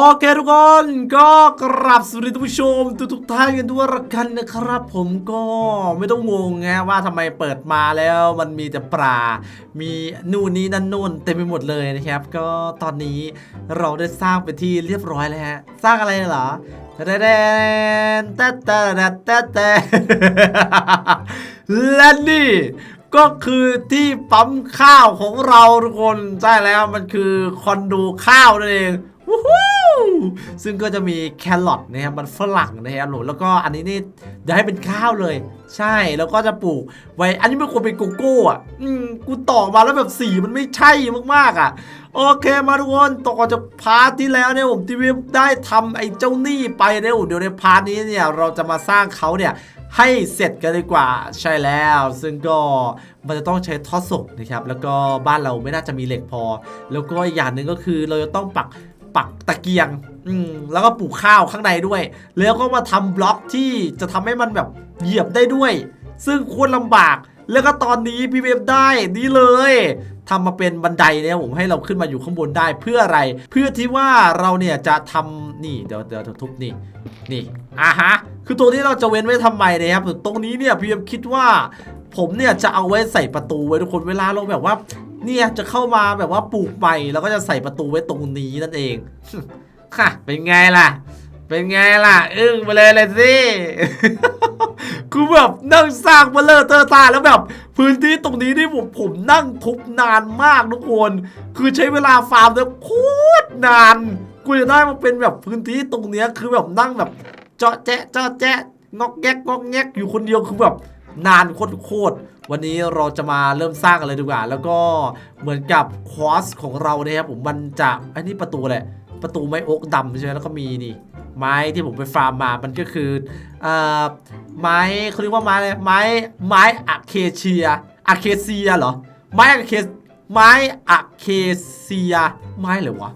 โอเคทุกคนก็กราบสวัสดีทุกผู้ชมทุกทุกท่านกันด้วยละกันนะครับผมก็ไม่ต้องงงไงว่าทำไมเปิดมาแล้วมันมีแต่ปลา มีนู่นนี่นั่นนู่นเต็มไปหมดเลยนะครับ ก็ตอนนี้เราได้สร้างเป็นที่เรียบร้อยแล้วฮะสร้างอะไรเหรอแตะแดนแตะแตะแตแตะแตและนี่ก็คือที่ปั๊มข้าวของเราทุกคนใช่แล้วมันคือคอนโดข้าวนั่นเอง วู้ฮู้ซึ่งก็จะมีแครอทนะครับมันฝรั่งนะครับหนูแล้วก็อันนี้นี่เดี๋ยวให้เป็นข้าวเลย ใช่แล้วก็จะปลูกไว้ อันนี้มันควรเป็นโกโก้อะอืมกูต่อมาแล้วแบบสีมันไม่ใช่มากๆอะ โอเคมาทุกคนต่อจากพาร์ทที่แล้วเนี่ยผมทีวีได้ทำไอ้เจ้าหนี้ไปเนี่ยเดี๋ยวในพาร์ทนี้เนี่ยเราจะมาสร้างเขาเนี่ยให้เสร็จกันดีกว่าใช่แล้ว ซึ่งก็มันจะต้องใช้ท่อส่งนะครับแล้วก็บ้านเราไม่น่าจะมีเหล็กพอ แล้วก็อีกอย่างหนึ่งก็คือเราจะต้องปัก ปักตะเกียงอืมแล้วก็ปลูกข้าวข้างในด้วย แล้วก็มาทำบล็อกที่จะทำให้มันแบบเหยียบได้ด้วย ซึ่งโควรลำบาก แล้วก็ตอนนี้พี่เวฟได้นี่เลยทำมาเป็นบันไดเนี่ยผมให้เราขึ้นมาอยู่ข้างบนได้เพื่ออะไร เพื่อที่ว่าเราเนี่ยจะทำนี่เดี๋ยวเดี๋ยวทุบนี่นี่อะฮะคือตรงนี้เราจะเว้นไว้ทำไมนะครับตรงนี้เนี่ยพี่เอ็มคิดว่าผมเนี่ยจะเอาไว้ใส่ประตูไว้ทุกคนเวลาเราแบบว่า เนี่ยจะเข้ามาแบบว่าปลูกใหม่แล้วก็จะใส่ประตูไว้ตรงนี้นั่นเอง ค่ะ เป็นไงล่ะ เป็นไงล่ะ อึ้งไปเลยเลยสิคือแบบนั่งสร้างเบลเลอร์เตอร์ตาแล้วแบบ พื้นที่ตรงนี้นี่ผมผมนั่งทุบนานมากทุกคน คือใช้เวลาฟาร์มเนี่ยโคตรนานกูจะได้มาเป็นแบบพื้นที่ตรงเนี้ยคือแบบนั่งแบบเจาะแจ๊ะเจาะแจ๊ะงอกแงกงอกแงกอยู่คนเดียวคือแบบ นานโคตรโคตรวันนี้เราจะมาเริ่มสร้างกันเลยดีกว่า แล้วก็เหมือนกับคอสของเราเนี่ยครับผมมันจะอันนี้ประตูแหละประตูไม้โอ๊กดำใช่ไหมแล้วก็มีนี่ไม้ที่ผมไปฟาร์มมามันก็คือเอ่อไม้เขาเรียกว่าไม้อะไรไม้ไม้อะเคเชียอะเคเซียเหรอไม้อะเค ไม้อะเคเซีย ไม้อะไรวะ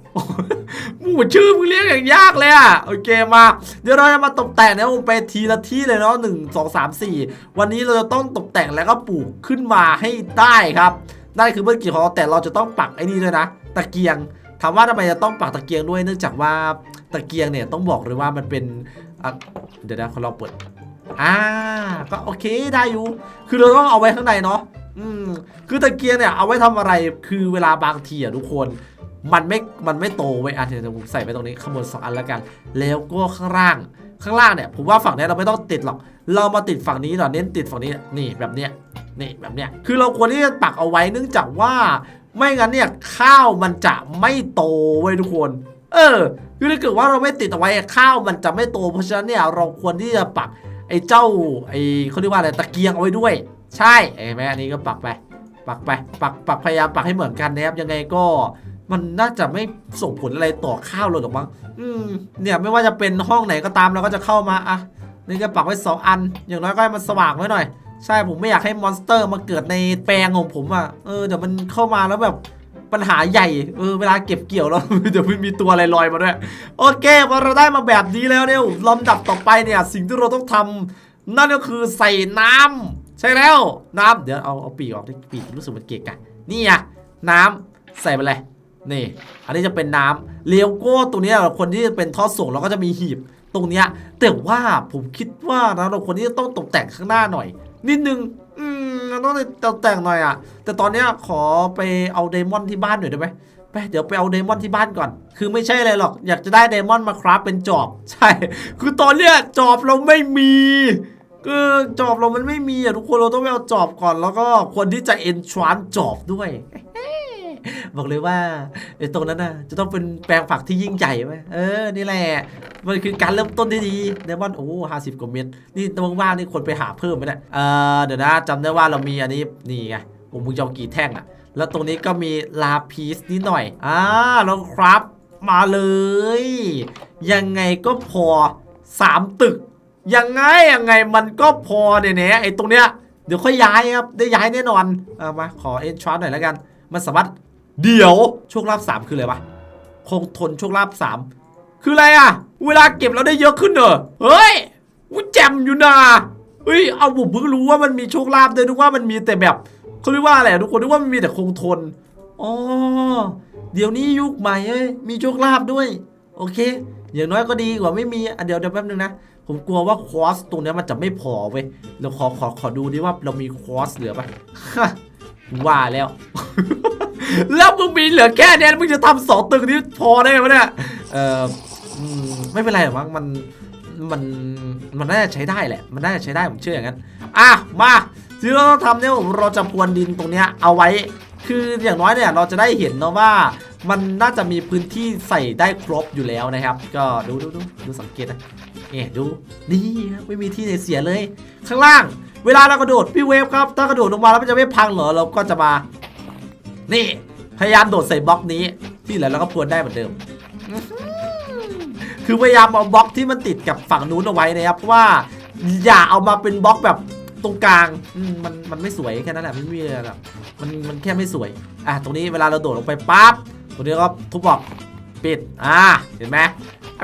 หมูชื่อมึงเรียกอย่างยากเลยอะ โอเคมา เดี๋ยวเราจะมาตกแต่งนะผมไปทีละที่เลยเนาะหนึ่งสองสามสี่วันนี้เราจะต้องตกแต่งแล้วก็ปลูกขึ้นมาให้ได้ครับนั่นคือเมื่อกี้ของเราแต่เราจะต้องปักไอ้นี่ด้วยนะ ตะเกียงถามว่าทำไมจะต้องปักตะเกียงด้วยเนื่องจากว่าตะเกียงเนี่ยต้องบอกเลยว่ามันเป็นเดี๋ยวนะเขาเราเปิดอ่าก็โอเคได้อยู่ คือเราต้องเอาไว้ข้างในเนาะ อืมคือตะเกียงเนี่ยเอาไว้ทำอะไรคือเวลาบางทีอะทุกคน มันไม่มันไม่โตไว้อะเดี๋ยวผมใส่ไปตรงนี้ข้างบนสองอันแล้วกัน แล้วก็ข้างล่างข้างล่างเนี่ยผมว่าฝั่งนี้เราไม่ต้องติดหรอก เรามาติดฝั่งนี้หน่อยเน้นติดฝั่งนี้นี่แบบเนี้ยนี่แบบเนี้ยคือเราควรที่จะปักเอาไว้เนื่องจากว่า ไม่งั้นเนี่ยข้าวมันจะไม่โตเว้ยทุกคน เออคือถ้าเกิดว่าเราไม่ติดเอาไว้ข้าวมันจะไม่โตเพราะฉะนั้นเนี่ยเราควรที่จะปักไอ้เจ้าไอ้เขาเรียกว่าอะไรตะเกียงเอาไว้ด้วย ใช่เห็นไหมอันนี้ก็ปักไป ปักไป ปักปักพยายามปักให้เหมือนกันนะครับยังไงก็มันน่าจะไม่ส่งผลอะไรต่อข้าวเลยหรอกมั้งอืมเนี่ยไม่ว่าจะเป็นห้องไหนก็ตามเราก็จะเข้ามาอะนี่ก็ปักไว้สองอัน อย่างน้อยก็ให้มันสว่างไว้หน่อย ใช่ผมไม่อยากให้มอนสเตอร์มาเกิดในแปลงของผมอะเออเดี๋ยวมันเข้ามาแล้วแบบปัญหาใหญ่เออเวลาเก็บเกี่ยวแล้ว เดี๋ยวมันมีตัวอะไรลอยมาด้วย โอเคพอเราได้มาแบบนี้แล้วเนี่ยลำดับต่อไปเนี่ย สิ่งที่เราต้องทำนั่นก็คือใส่น้ำ ใช่แล้วน้ำเดี๋ยวเอาเอาปีกออกที่ปีกรู้สึกมันเกะกะนี่อะน้ำใส่ไปเลยนี่อันนี้จะเป็นน้ำเลี้ยวโก้ตรงเนี้ยคนที่เป็นท่อส่งเราก็จะมีหีบตรงเนี้ยแต่ว่าผมคิดว่านะเราคนที่จะต้องตกแต่งข้างหน้าหน่อย นิดนึงอืมเราต้องตกแต่งหน่อยอะแต่ตอนเนี้ยขอไปเอาเดมอนที่บ้านหน่อยได้ไหมไปเดี๋ยวไปเอาเดมอนที่บ้านก่อน คือไม่ใช่อะไรหรอก อยากจะได้เดมอนมาคราฟเป็นจอบ ใช่ คือตอนเนี้ยจอบเราไม่มี คือจอบเรามันไม่มีอะทุกคนเราต้องไปเอาจอบก่อนแล้วก็ควรที่จะเอนทรานจอบด้วย บอกเลยว่าไอ้ตรงนั้นน่ะ จะต้องเป็นแปลงผักที่ยิ่งใหญ่ไหมเออ นี่แหละ มันคือการเริ่มต้นที่ดีเดมอนโอ้ห้าสิบกว่าเม็ดนี่ตรงว่างนี่คนไปหาเพิ่มไหมเนี่ยเออเดี๋ยวนะจำได้ว่าเรามีอันนี้นี่ไงผมมึงจะเอากี่แท่งอะแล้วตรงนี้ก็มีลาพีสนิดหน่อยอ่าแล้วครับมาเลย ยังไงก็พอสามตึก ยังไงยังไงมันก็พอเนี่ยไอ้ตรงเนี้ยเดี๋ยวค่อยย้ายครับได้ย้ายแน่นอนเอามาขอเอ็นชาร์หน่อยแล้วกัน มันสามารถเดี๋ยวโชคลาภสามคืออะไรวะคงทนโชคลาภสามคืออะไรอะเวลาเก็บเราได้เยอะขึ้นเหรอเฮ้ยกูแจมอยู่นะเฮ้ยเอาผมเพิ่งรู้ว่ามันมีโชคลาภด้วยนึกว่ามันมีแต่แบบเขาเรียกว่าอะไรอะทุกคนนึกว่ามันมีแต่คงทนอ๋อเดี๋ยวนี้ยุคใหม่เอ้ยมีโชคลาภด้วย โอเค อย่างน้อยก็ดีกว่าไม่มีอะเดี๋ยวเดี๋ยวแป๊บนึงนะ ผมกลัวว่าคอสตรงนี้มันจะไม่พอเว้ยเราขอขอขอดูดิว่าเรามีคอสเหลือปะว่าแล้ว แล้วมึงมีเหลือแค่นี้มึงจะทำสองตึกนี้พอได้ไหมเนี่ยเอออืมไม่เป็นไรหรอกมั้งมันมันมันน่าจะใช้ได้แหละ มันน่าจะใช้ได้ผมเชื่ออย่างนั้น อะมาที่เราต้องทำเนี่ยผมเราจะพรวนดินตรงเนี้ยเอาไว้ คืออย่างน้อยเนี่ยเราจะได้เห็นเนาะว่า มันน่าจะมีพื้นที่ใส่ได้ครบอยู่แล้วนะครับ ก็ดูดูดูดูสังเกตนะ เนี่ยดูนี่ครับไม่มีที่ไหนเสียเลย ข้างล่าง เวลาเรากระโดดพี่เวฟครับถ้ากระโดดลงมาแล้วมันจะไม่พังเหรอเราก็จะมา นี่พยายามโดดใส่บล็อกนี้ที่เหลือเราก็พรวนได้เหมือนเดิม คือพยายามเอาบล็อกที่มันติดกับฝั่งนู้นเอาไว้นะครับเพราะว่าอย่าเอามาเป็นบล็อกแบบตรงกลางอืมมันมันไม่สวยแค่นั้นแหละไม่มีอะไรหรอกมันมันแค่ไม่สวยอะตรงนี้เวลาเราโดดลงไปปั๊บตรงนี้ก็ทุบบอกปิดอ่าเห็นไหมอะ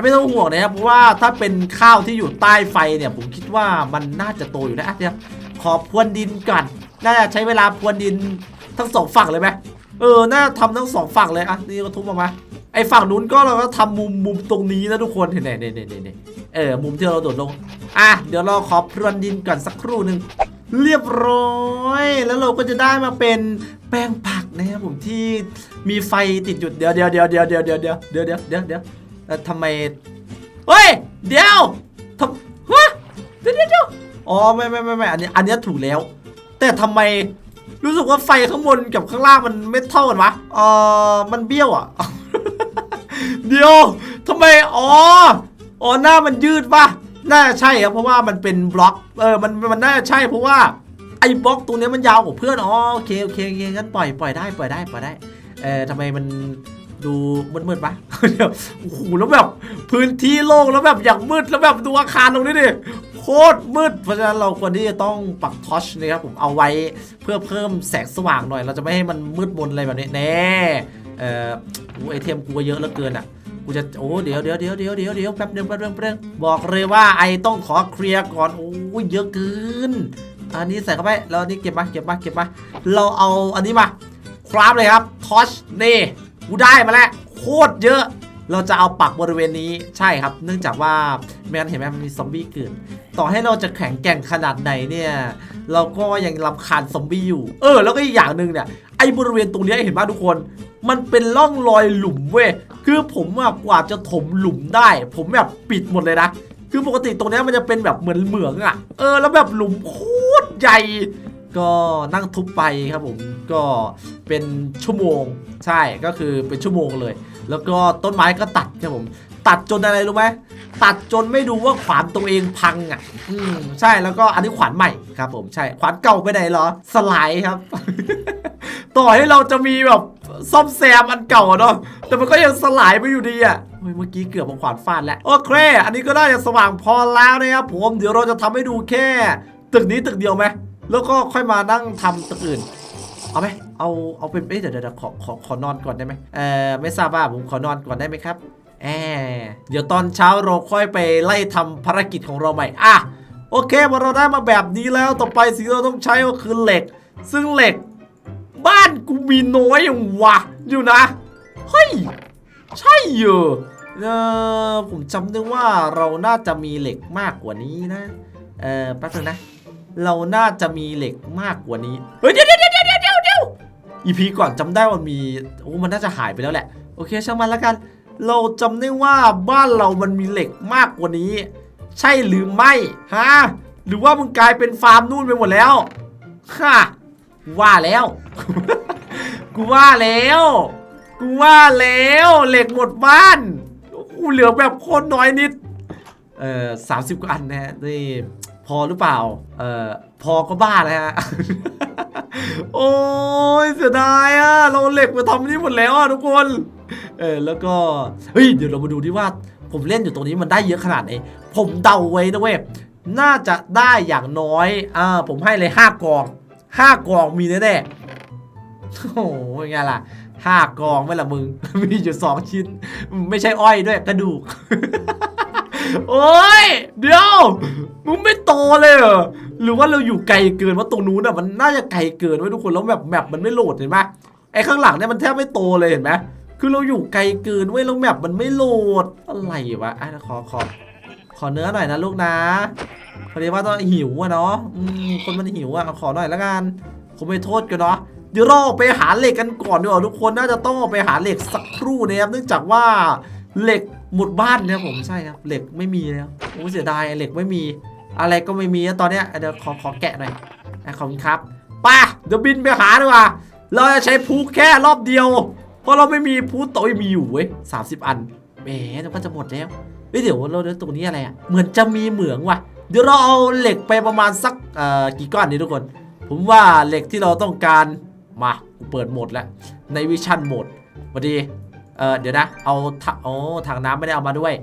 ไม่ต้องห่วงนะครับเพราะว่าถ้าเป็นข้าวที่อยู่ใต้ไฟเนี่ยผมคิดว่ามันน่าจะโตอยู่นะอะเดี๋ยวขอพรวนดินก่อนน่าจะใช้เวลาพรวนดินทั้งสองฝั่งเลยไหมเออน่าทำทั้งสองฝั่งเลยอะนี่ก็ทุบออกมาไอ้ฝั่งนู้นก็เราก็ทำมุมมุมตรงนี้นะทุกคนเห็นไหมเนี่ยเนี่ยเน่เน่เออมุมที่เราโดดลงอะเดี๋ยวเราขอพรวนดินก่อนสักครู่หนึ่งเรียบร้อยแล้วเราก็จะได้มาเป็นแป้งผักนะครับผมที่มีไฟติดอยู่เดี๋ยวเดี๋ยวเดี๋ยวเดี๋ยวเดี๋ยวเดี๋ยวเดี๋ยวเดี๋ยวเดี๋ยวเดี๋ยวเดี๋ยว แล้วทำไม เฮ้ย เดี๋ยวทำฮะเดี๋ยวเดี๋ยวเดียวอ๋อไม่ไม่ไม่ไม่อันนี้อันนี้ถูกแล้ว แต่ทำไมรู้สึกว่าไฟข้างบนกับข้างล่างมันไม่เท่ากันวะเออมันเบี้ยวอะ เดี๋ยวทำไม อ๋อ อ๋อหน้ามันยืดปะน่าใช่ครับ เพราะว่ามันเป็นบล็อก เออ มัน มันน่าใช่เพราะว่าไอ้บล็อกตรงนี้มันยาวกว่าเพื่อน อ๋อ โอเค โอเคโอเคงั้นปล่อย ปล่อยได้ ปล่อยได้ ปล่อยได้ เออทำไมมัน ดูมืดๆปะเดี๋ยวโอ้โหแล้วแบบพื้นที่โล่งแล้วแบบอย่างมืดแล้วแบบดูอาคารตรงนี้ดิโคตรมืด เพราะฉะนั้นเราควรที่จะต้องปักทอชนะครับผมเอาไว้เพื่อเพิ่มแสงสว่างหน่อย เราจะไม่ให้มันมืดมนอะไรแบบนี้แน่เอ่อโอ้ไอเทมกูเยอะเหลือเกินอะกูจะโอ้เดี๋ยวเดี๋ยวเดี๋ยวเดี๋ยวเดี๋ยวเดี๋ยวแป๊บเดียวแป๊บเดียวแป๊บเดียวบอกเลยว่าไอต้องขอเคลียร์ก่อนโอ้ยเยอะเกินอันนี้ใส่เข้าไปแล้วนนี้เก็บมาเก็บมาเก็บมาเราเอาอันนี้มา คราฟเลยครับทอชนี่ กูได้มาแล้วโคตรเยอะ เราจะเอาปักบริเวณนี้ใช่ครับ เนื่องจากว่าแมนเห็นไหมมันมีซอมบี้เกิดต่อให้เราจะแข็งแกร่งขนาดไหนเนี่ยเราก็ยังรำคาญซอมบี้อยู่ เออ แล้วก็อีกอย่างหนึ่งเนี่ยไอ้บริเวณตรงนี้เห็นป่ะทุกคน มันเป็นร่องรอยหลุมเว้ยคือผมอะกว่าจะถมหลุมได้ ผมแบบปิดหมดเลยนะคือปกติตรงนี้มันจะเป็นแบบเหมือนเหมืองอะเออ แล้วแบบหลุมโคตรใหญ่ ก็นั่งทุบไปครับผมก็เป็นชั่วโมง ใช่ก็คือเป็นชั่วโมงเลย แล้วก็ต้นไม้ก็ตัดครับผมตัดจนอะไรรู้ไหมตัดจนไม่ดูว่าขวานตัวเองพังอะ อืมใช่แล้วก็อันนี้ขวานใหม่ครับผมใช่ขวานเก่าไปไหนเหรอ สลายครับ ต่อให้เราจะมีแบบซ่อมแซมอันเก่าเนาะแต่มันก็ยังสลายไปอยู่ดีอะเมื่อกี้เกือบเอาขวานฟาดแล้วโอเค อันนี้ก็ได้จะสว่างพอแล้วนะครับผมเดี๋ยวเราจะทำให้ดูแค่ ตึกนี้ตึกเดียวไหมแล้วก็ค่อยมานั่งทำตึกอื่น เอาไหมเอาเอาเป็นเอ้ยเดี๋ยวเดี๋ยวเดี๋ยวขอขอขอนอนก่อนได้ไหมเอ่อไม่ทราบว่าผมขอนอนก่อนได้ไหมครับแอเดี๋ยวตอนเช้าเราค่อยไปไล่ทำภารกิจของเราใหม่อะโอเคพอเราได้มาแบบนี้แล้วต่อไปสิ่งที่เราต้องใช้ก็คือเหล็ก ซึ่งเหล็ก บ้านกูมีน้อยอย่างวะอยู่นะเฮ้ยใช่เหรอเออผมจำได้ว่าเราน่าจะมีเหล็กมากกว่านี้นะ เออแป๊บนึงนะ เราน่าจะมีเหล็กมากกว่านี้ เฮ้ยเดี๋ยวเดี๋ยวเดี๋ยว อีพีก่อนจำได้วันมีโอ้มันน่าจะหายไปแล้วแหละ โอเคช่างมันแล้วกัน เราจำได้ว่าบ้านเรามันมีเหล็กมากกว่านี้ ใช่หรือไม่ฮะหรือว่ามึงกลายเป็นฟาร์มนู่นไปหมดแล้วฮะกูว่าแล้ว กูว่าแล้ว กูว่าแล้วเหล็กหมดบ้านกูเหลือแบบโคตรน้อยนิด เอ่อสามสิบกว่าอันนะนี่ พอหรือเปล่า เอ่อ พอก็บ้าแล้วฮะ โอ้ยเสียดายอะเราเหล็กมาทำนี่หมดแล้วอะทุกคน เออ แล้วก็ เฮ้ย เดี๋ยวเรามาดูดิว่า ผมเล่นอยู่ตรงนี้มันได้เยอะขนาดไหน ผมเดาไว้นะเว้ย น่าจะได้อย่างน้อย อ่า ผมให้เลยห้ากองห้ากองมีแน่ๆโอ้ยไงล่ะห้ากองไม่ละมึง มีอยู่สองชิ้น ไม่ใช่อ้อยด้วยกระดูก โอ้ย เดี๋ยว มึงไม่โตเลยเหรอ หรือว่าเราอยู่ไกลเกินว่าตรงนู้นอะมันน่าจะไกลเกินไว้ทุกคนแล้วแบบแมปมันไม่โหลดเห็นไหมไอ้ข้างหลังเนี่ยมันแทบไม่โตเลยเห็นไหมคือเราอยู่ไกลเกินเว้ยแล้วแมปมันไม่โหลดอะไรวะอะขอขอขอเนื้อหน่อยนะลูกนะพอดีว่าต้องหิวอะเนาะคนมันหิวอะขอหน่อยละกันคงไม่โทษกันเนาะเดี๋ยวเราไปหาเหล็กกันก่อนดีกว่าทุกคนน่าจะต้องไปหาเหล็กสักครู่นะครับเนื่องจากว่าเหล็ก หมดบ้านนะครับผมใช่ครับเหล็กไม่มีแล้วโอ้เสียดายเหล็กไม่มี อะไรก็ไม่มีนะตอนเนี้ยเดี๋ยวขอขอแกะหน่อยอะขอบคุณครับป่ะเดี๋ยวบินไปหาดีกว่าเราจะใช้พูแค่รอบเดียว เพราะเราไม่มีพูโตยมีอยู่เว้ยสาอันแหมเดี๋ยวก็จะหมดแล้วเฮ้ยเดี๋ยวเราเดี๋ยวตรงนี้อะไรอะเหมือนจะมีเหมืองว่ะ เดี๋ยวเราเอาเหล็กไปประมาณสักเอ่อกี่ก้อนดีทุกคน ผมว่าเหล็กที่เราต้องการมาเปิดโหมดแล้วในวิชั่นโหมดพอดี เออเดี๋ยวนะ เอาโอ้ถังน้ำไม่ได้เอามาด้วย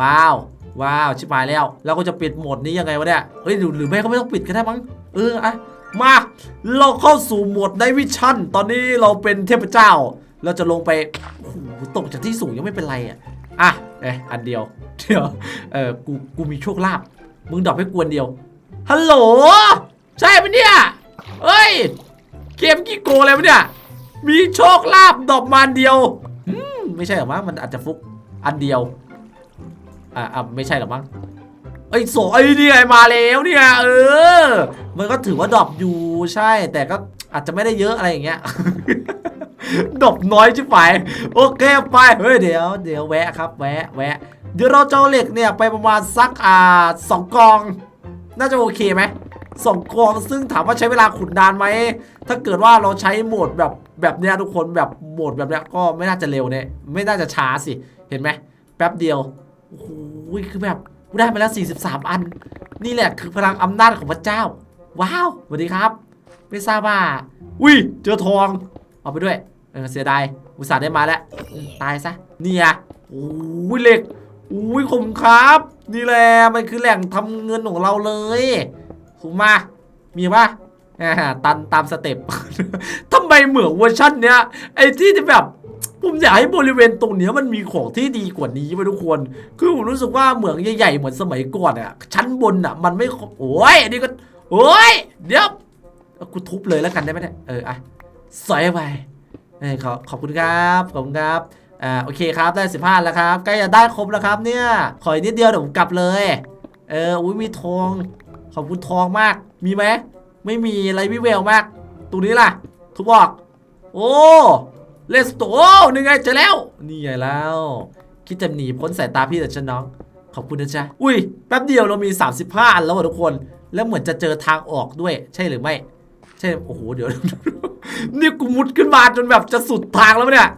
ว้าว ว้าว ชิบหายแล้วแล้วก็จะปิดโหมดนี้ยังไงวะเนี่ย เฮ้ย หรือไม่ก็ไม่ต้องปิดก็ได้มั้ง เอออะมา เราเข้าสู่โหมดในวิชั่น ตอนนี้เราเป็นเทพเจ้า เราจะลงไปโอ้โหตกจากที่สูงยังไม่เป็นไรอะ อะ เอ้ยอันเดียว เดี๋ยว เออกู กูมีโชคลาภ มึงดรอปให้กวนเดียว ฮัลโหล ใช่ปะเนี่ย เฮ้ย เกมกี่โกอะไรวะเนี่ย มีโชคลาภดรอปมาอันเดียว ไม่ใช่หรอมั้งมันอาจจะฟุกอันเดียว อ่าอ่าไม่ใช่หรอมั้งไอ้ยโสไอ้นี่ไงมาแล้วเนี่ยเออ มันก็ถือว่าดรอปอยู่ใช่ แต่ก็อาจจะไม่ได้เยอะอะไรอย่างเงี้ยดอปน้อยชิบหายโอเคไปเฮ้ยเดี๋ยวเดี๋ยวแวะครับ แวะแวะเดี๋ยวเราจะเอาเหล็กเนี่ยไปประมาณสักอ่าสองกอง น่าจะโอเคไหม สองกองซึ่งถามว่าใช้เวลาขุดนานไหม ถ้าเกิดว่าเราใช้โหมดแบบแบบเนี้ยทุกคนแบบโหมดแบบเนี้ยก็ไม่น่าจะเร็วเนี่ยไม่น่าจะช้าสิ เห็นไหมแป๊บเดียวโอ้โหคือแบบกูได้มาแล้ว 43 อัน นี่แหละคือพลังอำนาจของพระเจ้า ว้าวสวัสดีครับ ไม่ทราบว่า อุ้ยเจอทอง เอาไปด้วยเออเสียดายอุตส่าห์ได้มาแล้วตายซะเนี่อะโอ้ยเหล็กอุ้ยขอบคุณครับ นี่แหละมันคือแหล่งทำเงินของเราเลย คุมมามีปะตันตามสเต็ป ทำไมเหมืองเวอร์ชันเนี้ยไอ้ที่จะแบบผมอยากให้บริเวณตรงเนี้ยมันมีของที่ดีกว่านี้ไปทุกคน คือผมรู้สึกว่าเหมืองใหญ่ๆเหมือนสมัยก่อนอะชั้นบนอะ มันไม่โอ้ยอันนี้ก็โอ้ยเดี๋ยวกูทุบเลยแล้วกันได้ไหมเนี่ยเอออะสอยไปเออขอขอบคุณครับขอบคุณครับอ่าโอเคครับได้สิบห้าแล้วครับใกล้จะได้ครบแล้วครับเนี่ยขออีกนิดเดียวเดี๋ยวผมกลับเลย เอออุ้ยมีทอง ขอบคุณทองมาก มีไหม ไม่มีอะไรวิเวลมาก ตรงนี้ล่ะ ทุบออก โอ้เลสโตโอ้นี่ไงเจอแล้ว นี่ไงแล้ว คิดจะหนีพ้นสายตาพี่แต่ฉันน้อง ขอบคุณนะจ๊ะ อุ้ย แป๊บเดียวเรามี 35 อันแล้วอะทุกคน แล้วเหมือนจะเจอทางออกด้วย ใช่หรือไม่ ใช่ โอ้โห เดี๋ยว นี่กูมุดขึ้นมาจนแบบจะสุดทางแล้วเนี่ย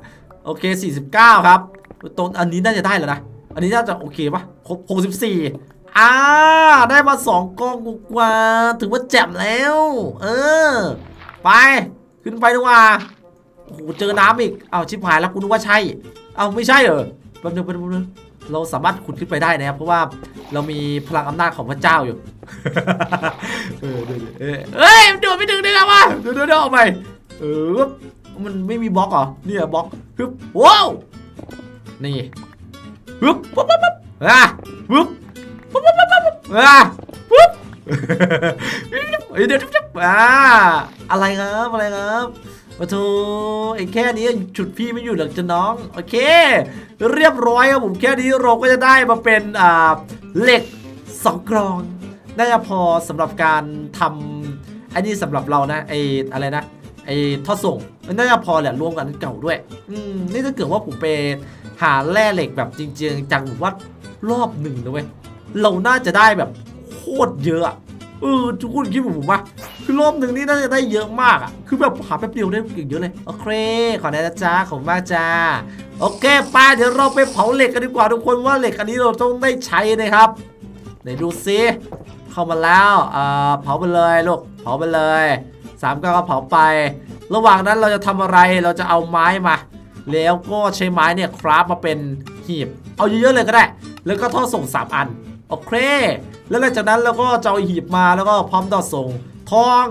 โอเค 49 ครับตรงอันนี้น่าจะได้แล้วนะ อันนี้น่าจะโอเคปะครบ64 อ่า ได้มา2กองกว่าๆถือว่าแจ่มแล้ว เออ ไป ขึ้นไปดีกว่า โอ้โห เจอน้ำอีก เอาวชิบหายแล้วกูนึกว่าใช่ เอาไม่ใช่เหรอแป๊บนึงแป๊บนึงแป๊บนึงเราสามารถขุดขึ้นไปได้นะครับ เพราะว่าเรามีพลังอำนาจของพระเจ้าอยู่ เออเดี๋ยวเดี๋ยวเออเอ้ยมันโดดไม่ถึงได้ไงวะเดี๋ยวเดี๋ยวเดี๋ยวเอาใหม่เออ มันไม่มีบล็อกเหรอ เนี่ยบล็อกฮึบว้าว นี่ฮึบปุ๊บปุ๊บปุ๊บอะปุ๊บปุ๊บปุ๊บปุ๊บปุ๊บ อะปุ๊บเฮ้ยเดี๋ยวปุ๊บอ่าอะไรครับอะไรครับมาทูไอ้แค่นี้ฉุดพี่ไม่อยู่หรอกจ้ะน้อง โอเค เรียบร้อยครับผมแค่นี้เราก็จะได้มาเป็นอ่าเหล็กสองกรองน่าจะพอสำหรับการทำไอ้นี่สำหรับเรานะไอ้อะไรนะไอ้ท่อส่งมันน่าจะพอแหละรวมกันเก่าด้วย อืมนี่ถ้าเกิดว่าผมไปหาแร่เหล็กแบบจริงๆจังผมว่ารอบหนึ่งนะเว้ย เราน่าจะได้แบบโคตรเยอะเออทุกคนคิดเหมือนผมปะคือรอบหนึ่งนี่น่าจะได้เยอะมากอะคือแบบหาแป๊บเดียวได้เยอะเลย โอเค ขอแนะจ้าขอบคุณมากจ้า โอเคไปเดี๋ยวเราไปเผาเหล็กกันดีกว่าทุกคนว่าเหล็กอันนี้เราต้องได้ใช้นะครับไหนดูซิเข้ามาแล้วอ่าเผาไปเลยลูกเผาไปเลยสามก้าวก็เผาไป ระหว่างนั้นเราจะทำอะไรเราจะเอาไม้มา แล้วก็ใช้ไม้เนี่ยคราฟมาเป็นหีบ เอาเยอะๆเลยก็ได้ แล้วก็ท่อส่ง 3 อัน โอเค แล้วหลังจากนั้นเราก็จะเอาหีบมาแล้วก็พร้อมต่อส่งทอง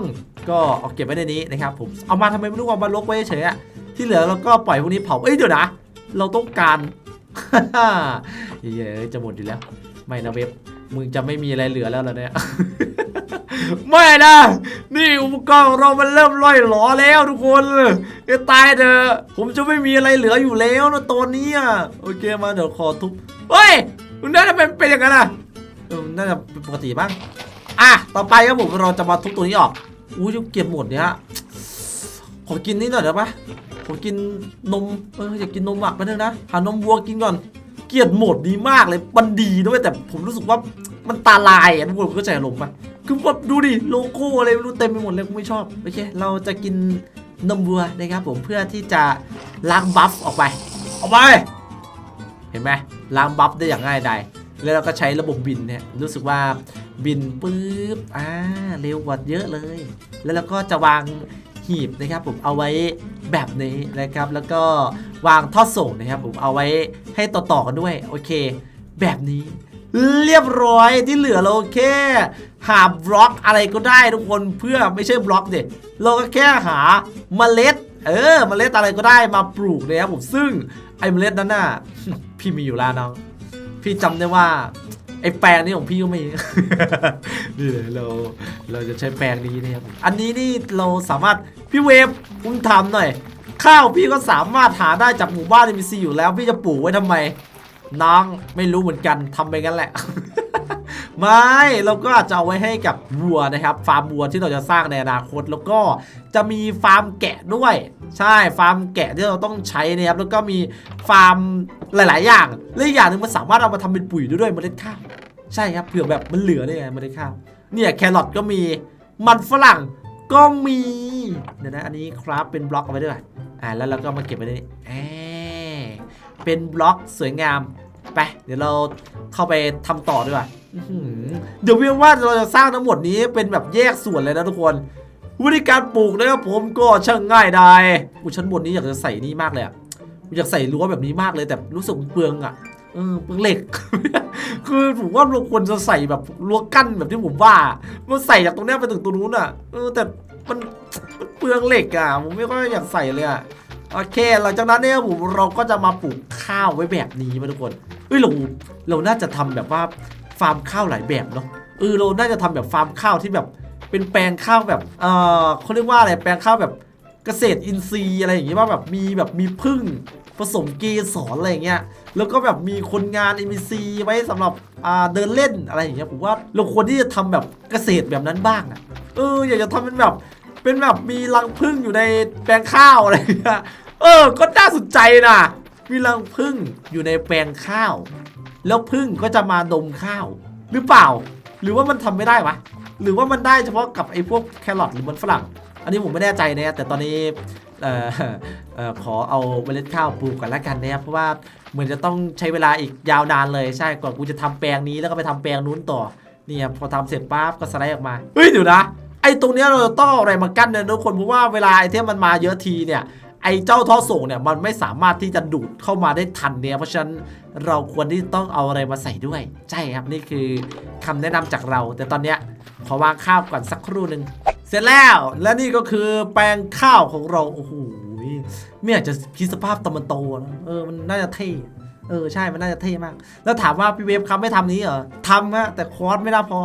ก็เอาเก็บไว้ในนี้นะครับผมเอามาทำไมไม่รู้เอามาลกไว้เฉยอะที่เหลือเราก็ปล่อยพวกนี้เผาเอ้ยเดี๋ยวนะ เราต้องการเย้จะหมดอยู่แล้ว ไม่นะเว็บมึงจะไม่มีอะไรเหลือแล้วเหรอเนี่ยไม่นะ นี่อุปกรณ์ของเรามันเริ่มล่อยหลอแล้วทุกคนจะตายเถอะผมจะไม่มีอะไรเหลืออยู่แล้วนะตอนนี้อะโอเคมาเดี๋ยวขอทุบเฮ้ยมันน่าจะเป็นเป็นอย่างนั้นอะ น่าจะเป็นปกติบ้างอะต่อไปครับผมเราจะมาทุบตัวนี้ออกอู้ยเก็บหมดเนี่ยขอกินนิดหน่อยได้ปะขอกินนมเอออยากกินนมอะไปบนึงนะหานมวัวกินก่อนเกลียดโหมดดีมากเลยมันดีด้วยแต่ผมรู้สึกว่ามันตาลายอะทุกคนเข้าใจอารมปะคือแบบดูดิโลโก้อะไรไม่รู้เต็มไปหมดเลยกูไม่ชอบโอเค เราจะกินนมวัวนะครับผมเพื่อที่จะล้างบัฟออกไปออกไป เห็นไหมล้างบัฟได้อย่างง่ายดาย แล้วเราก็ใช้ระบบบินเนี่ยรู้สึกว่าบินปุ๊บอ่าเร็วกว่าเยอะเลย แล้วเราก็จะวางหีบนะครับผมเอาไว้แบบนี้นะครับ แล้วก็วางท่อส่งนะครับผมเอาไว้ให้ต่อๆกันด้วยโอเค แบบนี้ เรียบร้อยที่เหลือเราแค่หาบล็อกอะไรก็ได้ทุกคนเพื่อไม่ใช่บล็อกเด็ดเราก็แค่หาเมล็ด เออเมล็ดอะไรก็ได้มาปลูกเลยครับผมซึ่งไอ้เมล็ดนั้นน่ะพี่มีอยู่แล้วน้อง พี่จำได้ว่าไอ้แปลงนี้ของพี่ก็มี นี่เลยเราเราจะใช้แปลงนี้นะครับอันนี้นี่เราสามารถพี่เวฟผมถามหน่อย ข้าวพี่ก็สามารถหาได้จากหมู่บ้านในมีซีอยู่แล้ว พี่จะปลูกไว้ทำไมน้องไม่รู้เหมือนกันทำไปงั้นแหละ ไม่เราก็อาจจะเอาไว้ให้กับวัวนะครับ ฟาร์มวัวที่เราจะสร้างในอนาคตแล้วก็ จะมีฟาร์มแกะด้วย ใช่ฟาร์มแกะที่เราต้องใช้นะครับแล้วก็มีฟาร์มหลาย ๆ อย่างและอีกอย่างหนึ่งมันสามารถเอามาทำเป็นปุ๋ยด้ด้วยเมล็ดข้าวใช่ครับเผื่อแบบมันเหลือได้ไงเมล็ดข้าวเนี่ยแครอทก็มีมันฝรั่งก็มีเดี๋ยวนะอันนี้ครับเป็นบล็อกเอาไว้ด้วยอ่าแล้วเราก็มาเก็บไว้ในนี้แอบเป็นบล็อกสวยงามไปเดี๋ยวเราเข้าไปทำต่อดีกว่าเดี๋ยวเวียว่าเราจะสร้างทั้งหมดนี้เป็นแบบแยกส่วนเลยนะทุกคน วิธีการปลูกนะครับผมก็ช่างง่ายดายอุยชั้นบนนี้อยากจะใส่นี่มากเลยอะกูอยากใส่รั้วแบบนี้มากเลยแต่รู้สึกเปลืองอะเออเปลืองเหล็ก คือผมว่าเราควรจะใส่แบบรั้วกั้นแบบที่ผมว่า มันใส่จากตรงเนี้ยไปถึงตรงนู้นอะเออแต่มันมันเปลืองเหล็กอะผมไม่ค่อยอยากใส่เลยอะโอเค หลังจากนั้นเนี่ยผมเราก็จะมาปลูกข้าวไว้แบบนี้มาทุกคนเอ้ยเราเราน่าจะทำแบบว่าฟาร์มข้าวหลายแบบเนาะเออเราน่าจะทำแบบฟาร์มข้าวที่แบบ เป็นแปลงข้าวแบบเออเขาเรียกว่าอะไรแปลงข้าวแบบเกษตรอินทรีย์อะไรอย่างเงี้ยว่าแบบมีแบบมีพึ่งผสมเกสรอะไรอย่างเงี้ย แล้วก็แบบมีคนงาน NPC ไว้สำหรับอ่าเดินเล่นอะไรอย่างเงี้ยผมว่าเราควรที่จะทำแบบเกษตรแบบนั้นบ้างอะเอออยากจะทำเป็นแบบเป็นแบบมีรังผึ้งอยู่ในแปลงข้าวอะไรเงี้ยเออ ก็น่าสนใจนะมีรังผึ้งอยู่ในแปลงข้าว แล้วผึ้งก็จะมาดมข้าว หรือเปล่า หรือว่ามันทำไม่ได้วะ หรือว่ามันได้เฉพาะกับไอ้พวกแครอทหรือมันฝรั่ง อันนี้ผมไม่แน่ใจนะแต่ตอนนี้เออเออขอเอาเมล็ดข้าวปลูกก่อนละกันนะครับเพราะว่าเหมือนจะต้องใช้เวลาอีกยาวนานเลยใช่ก่อนกูจะทำแปลงนี้แล้วก็ไปทำแปลงนู้นต่อเนี่ยพอทำเสร็จปั๊บก็สไลด์ออกมาเฮ้ยเดี๋ยวนะไอ้ตรงเนี้ยเราต้องอาอะไรมากั้นเนี่ยทุกคนเพราะว่าเวลาไอเทมมันมาเยอะทีเนี่ย ไอ้เจ้าท่อส่งเนี่ยมันไม่สามารถที่จะดูดเข้ามาได้ทันเนี่ยเพราะฉะนั้นเราควรที่ต้องเอาอะไรมาใส่ด้วย ใช่ครับนี่คือคำแนะนำจากเรา แต่ตอนเนี้ยขอวางข้าวก่อนสักครู่หนึ่งเสร็จแล้วและนี่ก็คือแปลงข้าวของเราโอ้โหไม่อยากจะคิดสภาพตอนมันโตนะเออมันน่าจะเท่เออใช่มันน่าจะเท่มาก แล้วถามว่าพี่เวฟครับไม่ทำนี้เหรอทำฮะแต่คอร์สไม่ได้พอ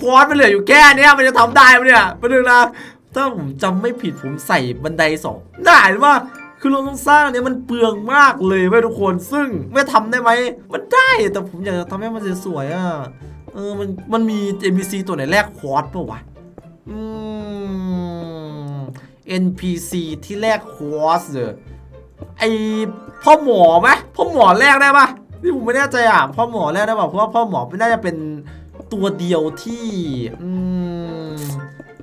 คอร์สมันเหลืออยู่แค่เนี้ยมันจะทำได้ไหมเนี่ยประเด็นนะ ถ้าผมจำไม่ผิดผมใส่บันไดสองได้หรือว่าคือเราต้องสร้างอันเนี้ยมันเปลืองมากเลยเว้ยทุกคนซึ่งไม่ทำได้ไหมมันได้แต่ผมอยากจะทำให้มันสวยๆอะเออมันมันมี NPC ตัวไหนแรกควอตป่าวะอืม NPC ที่แรกควอสเลยไอพ่อหมอไหมพ่อหมอแรกได้ปะนี่ผมไม่แน่ใจอะพ่อหมอแรกได้ปะเพราะว่าพ่อหมอไม่น่าจะเป็นตัวเดียวที่อืม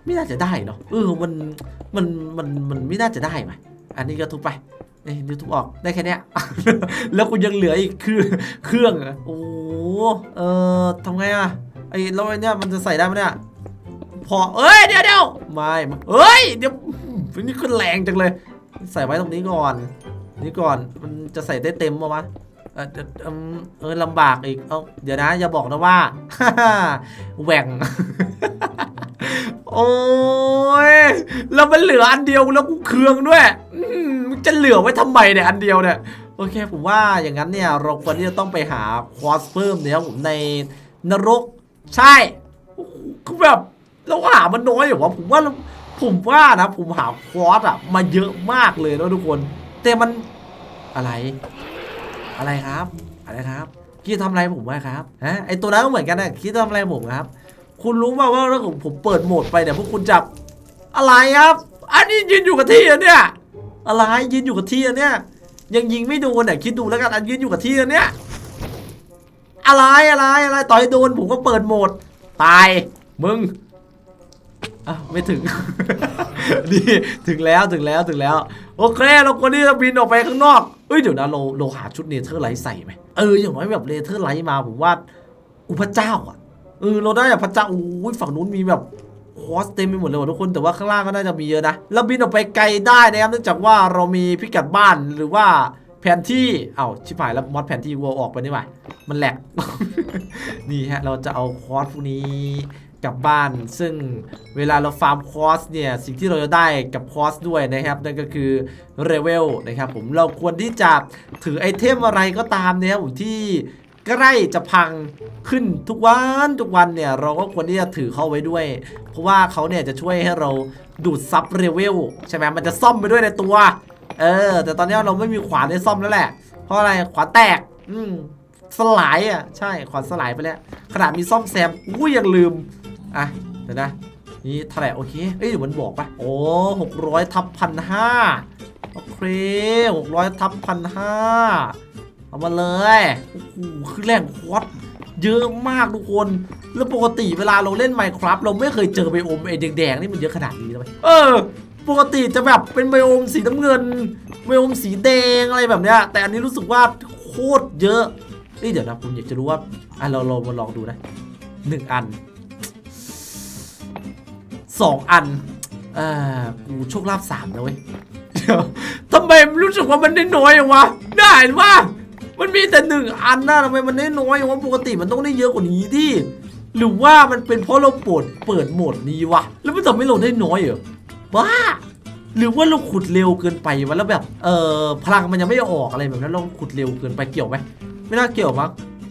ไม่น่าจะได้เนาะเออมันมันมันมันไม่น่าจะได้ไหมอันนี้ก็ทุบไปเอ้ยนี่ทุบออกได้แค่เนี้ย แล้วคุณยังเหลืออีกคือเครื่องเหรอโอ้เออทำไงอะไอ้แล้วไอ้เนี่ยมันจะใส่ได้ไหมเนี่ยพอเอ้ยเดี๋ยวเดี๋ยวไม่เอ้ยเดี๋ยวนี่ขึ้นแรงจังเลย ใส่ไว้ตรงนี้ก่อน นี่ก่อนมันจะใส่ได้เต็มปะวะเออเดี๋ยเออลำบากอีก เอ้าเดี๋ยวนะอย่าบอกนะว่าแหว่ง โอ้ยแล้วมันเหลืออันเดียวแล้วกูเคืองด้วยมันจะเหลือไว้ทำไมเนี่ยอันเดียวเนี่ยโอเคผมว่าอย่างนั้นเนี่ยเราควรที่จะต้องไปหาควอสเพิ่มเนี่ยผมในนรก ใช่คือแบบเราหามันน้อยเหรอวะผมว่าผมว่านะผมหาคอร์สอะมาเยอะมากเลยนะทุกคน แต่มันอะไร อะไรครับ อะไรครับคิดทำอะไรผมไว้ครับฮะไอตัวนั้นก็เหมือนกันนะคิดทำอะไรผมครับ คุณรู้ป่าว่าถ้าผมเปิดโหมดไปเนี่ยพวกคุณจับอะไรครับ อันนี้ยืนอยู่กับที่อะเนี่ยอะไรยืนอยู่กับที่อะเนี่ยยังยิงไม่โดนเนี่ยคิดดูแล้วกันอันยืนอยู่กับที่อะเนี่ยอะไรอะไรอะไรต่อให้โดนผมก็เปิดโหมดตายมึงอะไม่ถึงนี่ถึงแล้วถึงแล้วถึงแล้ว โอเค เราควรที่จะบินออกไปข้างนอกเอ้ยเดี๋ยวนะเราเราหาชุดเนเธอร์ไลท์ใส่ไหมเอออย่างน้อยแบบเนเธอร์ไลท์มาผมว่าอุพเจ้าอะ ออเราได้แบบพระเจ้าอุ้ยฝั่งนู้นมีแบบคอสเต็มไปหมดเลยว่ะทุกคนแต่ว่าข้างล่างก็น่าจะมีเยอะนะเราบินออกไปไกลได้นะครับเนื่องจากว่าเรามีพิกัดบ้านหรือว่าแผนที่เอ้าชิบหายแล้วมอดแผนที่วัวออกไปนี่หว่ามันแหลก นี่ฮะเราจะเอาคอร์สพวกนี้กลับบ้าน ซึ่งเวลาเราฟาร์มคอร์สเนี่ยสิ่งที่เราจะได้กับคอร์สด้วยนะครับนั่นก็คือเรเวลนะครับผมเราควรที่จะถือไอเทมอะไรก็ตามเนี่ยผมที่ ใกล้จะพังขึ้นทุกวันทุกวันเนี่ยเราก็ควรที่จะถือเข้าไว้ด้วย เพราะว่าเขาเนี่ยจะช่วยให้เราดูดซับเรเวลใช่ไหมมันจะซ่อมไปด้วยในตัว เออ แต่ตอนนี้เราไม่มีขวานให้ซ่อมแล้วแหละ เพราะอะไรขวานแตก อืมสลายอะใช่ขวานสลายไปแล้วขนาดมีซ่อมแซมอู้ยังลืมอะเดี๋ยวนะนี่เท่าไหร่โอเคเอ้ยเดี๋ยวมันบอกปะโอ้หกร้อยทับพันห้าโอเคหกร้อยทับพันห้า เอามาเลยโอ้โหคือแรงคอร์สเยอะมากทุกคน แล้วปกติเวลาเราเล่น Minecraft เราไม่เคยเจอไบโอมไอ้แดงๆนี่มันเยอะขนาดนี้เลยเออ ปกติจะแบบเป็นไบโอมสีน้ำเงินไบโอมสีแดงอะไรแบบเนี้ย แต่อันนี้รู้สึกว่าโคตรเยอะนี่เดี๋ยวนะคุณอยากจะรู้ว่าอะเราเรามาลองดูนะหนึ่งอันสองอันเอ่อกูโชคลาภสามนะเว้ยเดี๋ยวทำไมรู้สึกว่ามันได้น้อยอย่างวะ ได้หรือว่า มันมีแต่หนึ่งอันนะทำไมมันได้น้อยอย่างวะปกติมันต้องได้เยอะกว่านี้ที่หรือว่ามันเป็นเพราะเราปิดเปิดโหมดนี้วะแล้วมันทำให้เราได้น้อยเหรอบ้าหรือว่าเราขุดเร็วเกินไปวะแล้วแบบเออพลังมันยังไม่ออกอะไรแบบนั้นเราขุดเร็วเกินไปเกี่ยวไหมไม่น่าเกี่ยวมั้ง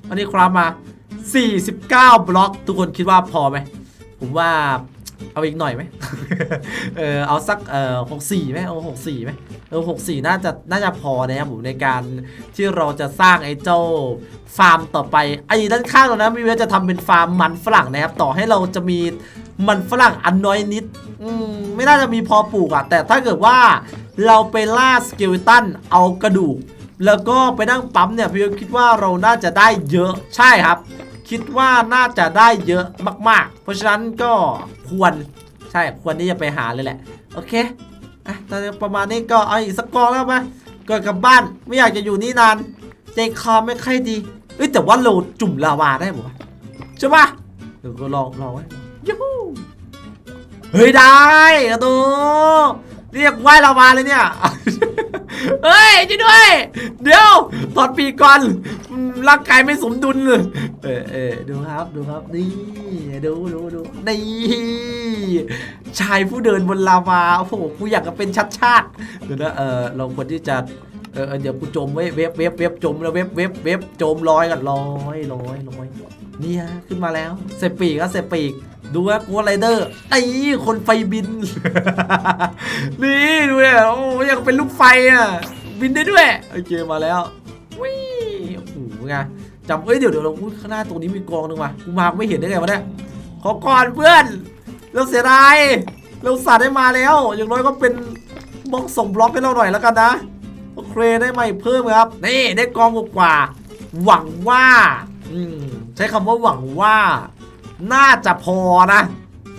อันนี้ครับมา 49 บล็อก ทุกคนคิดว่าพอไหมผมว่า เอาอีกหน่อยไหม เออเอาสักเออ64ไหมเอา64ไหมเออ64น่าจะน่าจะพอนะครับผมในการที่เราจะสร้างไอ้เจ้าฟาร์มต่อไปไอ้ด้านข้างเรานะมีว่าจะทำเป็นฟาร์มมันฝรั่งนะครับ ต่อให้เราจะมีมันฝรั่งอันน้อยนิดอืมไม่น่าจะมีพอปลูกอะแต่ถ้าเกิดว่าเราไปล่าสเกลตันเอากระดูก แล้วก็ไปนั่งปั๊มเนี่ยพี่คิดว่าเราน่าจะได้เยอะใช่ครับ คิดว่าน่าจะได้เยอะมาก ๆ เพราะฉะนั้นก็ควรใช่ควรที่จะไปหาเลยแหละ โอเคอะตอนประมาณนี้ก็เอาอีกสักกองแล้วไหมก่อนกลับบ้านไม่อยากจะอยู่นี่นานใจคอไม่ค่อยดีเอ้ยแต่ว่าเราจุ่มลาวาได้ปะใช่ปะเดี๋ยวก็ลองลองไว้ยูเฮ้ยได้อะตู เรียกว่ายลาวาเลยเนี่ย เฮ้ยช่วยด้วย เดี๋ยวถอดปีกก่อนร่างกายไม่สมดุลเลยเออเออดูครับดูครับนี่ดูดูดูนี่ชายผู้เดินบนลาวาโอ้โหกูอยากจะเป็นชัดชาติเดี๋ยวนะเออเราควรที่จะเออเดี๋ยวกูจมไว้เว็บเว็บเว็บจมแล้วเว็บเว็บเว็บจมลอยกันลอยลอยลอยนี่ฮะขึ้นมาแล้วเซปีกก็เซปีก ดูว่ากูไรเดอร์ไอ้คนไฟบิน นี่ดูเนี่ยโอ้ยยังเป็นลูกไฟอะ บินได้ด้วย โอเคมาแล้ววิโอ้โหไงจำเอ้ยเดี๋ยวเดี๋ยวเราข้างหน้าตรงนี้มีกองหนึงว่ะกูมาไม่เห็นได้ไงวะเนี่ยขอก่อนเพื่อนเราเสียดายเราสัตว์ได้มาแล้ว อย่างน้อยก็เป็นบล็อกส่งบล็อกให้เราหน่อยแล้วกันนะโอเคได้มาอีกเพิ่มครับ นี่ได้กองกว่า หวังว่าอืมใช้คำว่าหวังว่า น่าจะพอนะ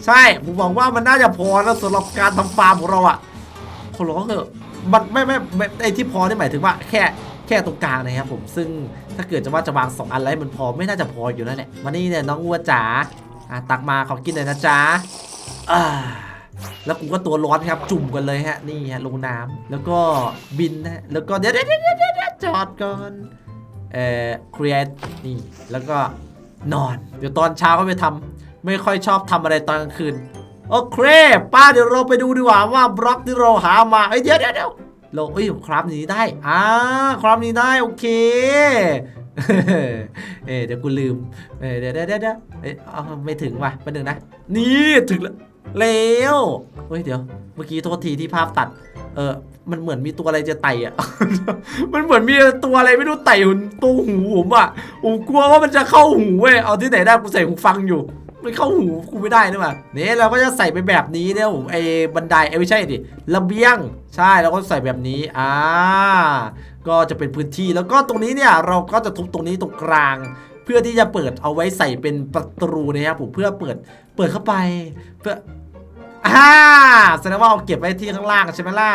ใช่ผมหวังว่ามันน่าจะพอแล้วสำหรับการทำฟาร์มของเราอะขอร้องเถอะมันไม่ไม่ไอที่พอนี่หมายถึงว่าแค่แค่ตรงกลางนะครับผมซึ่งถ้าเกิดจะว่าจะวางสองอันแล้วให้มันพอไม่น่าจะพออยู่แล้วแหละมานี่เนี่ยน้องวัวจ๋าอะตักมาขอกินหน่อยนะจ๊ะอ่าแล้วกูก็ตัวร้อนครับจุ่มกันเลยฮะนี่ฮะลงน้ำแล้วก็บินนะแล้วก็เดี๋ยวเดี๋ยวเดี๋ยวเดี๋ยวเดี๋ยวจอดก่อนเอ่อ create นี่แล้วก็ นอน เดี๋ยวตอนเช้าก็ไปทำไม่ค่อยชอบทำอะไรตอนกลางคืน โอเค ป้าเดี๋ยวเราไปดูดีกว่าว่าบล็อกที่เราหามาเอ้ยเดี๋ยวเดี๋ยวเดี๋ยวเราเอ้ยครับนี้ได้อ่าครับนี้ได้โอเคเอเดี๋ยวกูลืมเอเดี๋ยวเดี๋ยวเดี๋ยวเดะเออไม่ถึงว่ะแป๊บนึงนะ นี่ถึงแล้ว แล้วเฮ้ยเดี๋ยว เมื่อกี้โทษทีที่ภาพตัด เออมันเหมือนมีตัวอะไรจะไต่อะมันเหมือนมีตัวอะไรไม่รู้ไต่หุ่นตัวหูผมอะผมกลัวว่ามันจะเข้าหูเว้ย เอาที่ไหนได้กูใส่หูฟังอยู่ มันเข้าหูกูไม่ได้นะว่ะนี่เราก็จะใส่ไปแบบนี้เนี่ยผมไอ้บันไดเอ้ยไม่ใช่ดิ ระเบียง ใช่เราก็ใส่แบบนี้ อ่า ก็จะเป็นพื้นที่ แล้วก็ตรงนี้เนี่ยเราก็จะทุบตรงนี้ตรงกลาง เพื่อที่จะเปิดเอาไว้ใส่เป็นประตูนะครับผมเพื่อเปิดเปิดเข้าไปเพื่ออ่าแสดงว่าเอาเก็บไว้ที่ข้างล่างใช่ไหมล่ะ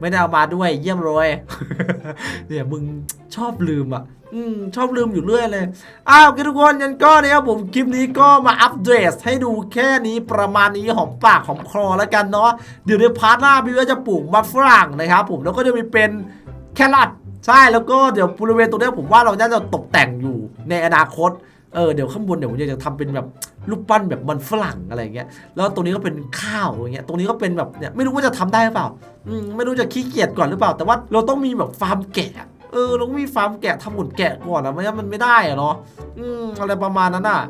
ไม่ได้เอามาด้วยเยี่ยมเลยเนี่ยมึงชอบลืมอะอืมชอบลืมอยู่เรื่อยเลยอ้าวทุกคนยันก็นะครับผมคลิปนี้ก็มาอัปเดตให้ดูแค่นี้ประมาณนี้หอมปากหอมคอแล้วกันเนาะเดี๋ยวในพาร์ทหน้าพี่ก็จะปลูกมันฝรั่งนะครับผมแล้วก็จะมีเป็นแครอท ใช่แล้วก็เดี๋ยวบริเวณตรงนี้ผมว่าเราน่าจะตกแต่งอยู่ในอนาคตเออเดี๋ยวข้างบนเดี๋ยวผมอยากจะทำเป็นแบบรูปปั้นแบบมันฝรั่งอะไรเงี้ยแล้วตรงนี้ก็เป็นข้าวอย่างเงี้ยตรงนี้ก็เป็นแบบเนี่ยไม่รู้ว่าจะทำได้หรือเปล่าอืมไม่รู้จะขี้เกียจก่อนหรือเปล่า แต่ว่าเราต้องมีแบบฟาร์มแกะ ออเราต้องมีฟาร์มแกะทำหุ่นแกะก่อนนะไม่งั้นมันไม่ได้อะเนาะอืมอะไรประมาณนั้นอะ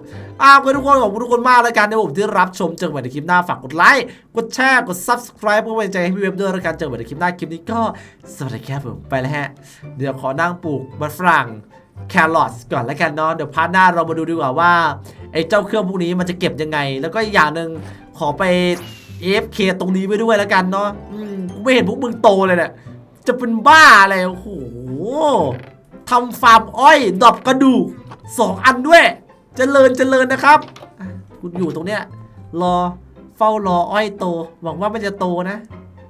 อ้าวทุกคนขอบคุณทุกคนมากเลยกันในผมที่รับชมเจอกันใหม่ในคลิปหน้าฝากกดไลค์กดแชร์กด subscribe เพื่อเป็นกำลังใจให้พี่เว็บด้วยแล้วกันเจอกันใหม่ในคลิปหน้าคลิปนี้ก็สวัสดีครับผมไปแล้วฮะเดี๋ยวขอนั่งปลูกมันฝรั่งแครอทก่อนแล้วกันเนาะเดี๋ยวพาร์ทหน้าเรามาดูดีกว่าว่าไอ้เจ้าเครื่องพวกนี้มันจะเก็บยังไง แล้วก็อย่างหนึ่งขอไป AFK ตรงนี้ไปด้วยแล้วกันเนาะอืมไม่เห็นพวกมึงโตเลยเนี่ย จะเป็นบ้าอะไร โอ้โหทำฟาร์มอ้อยดอบกระดูกสองอันด้วยเจริญเจริญนะครับคุณอยู่ตรงเนี้ยรอเฝ้ารออ้อยโต หวังว่ามันจะโตนะ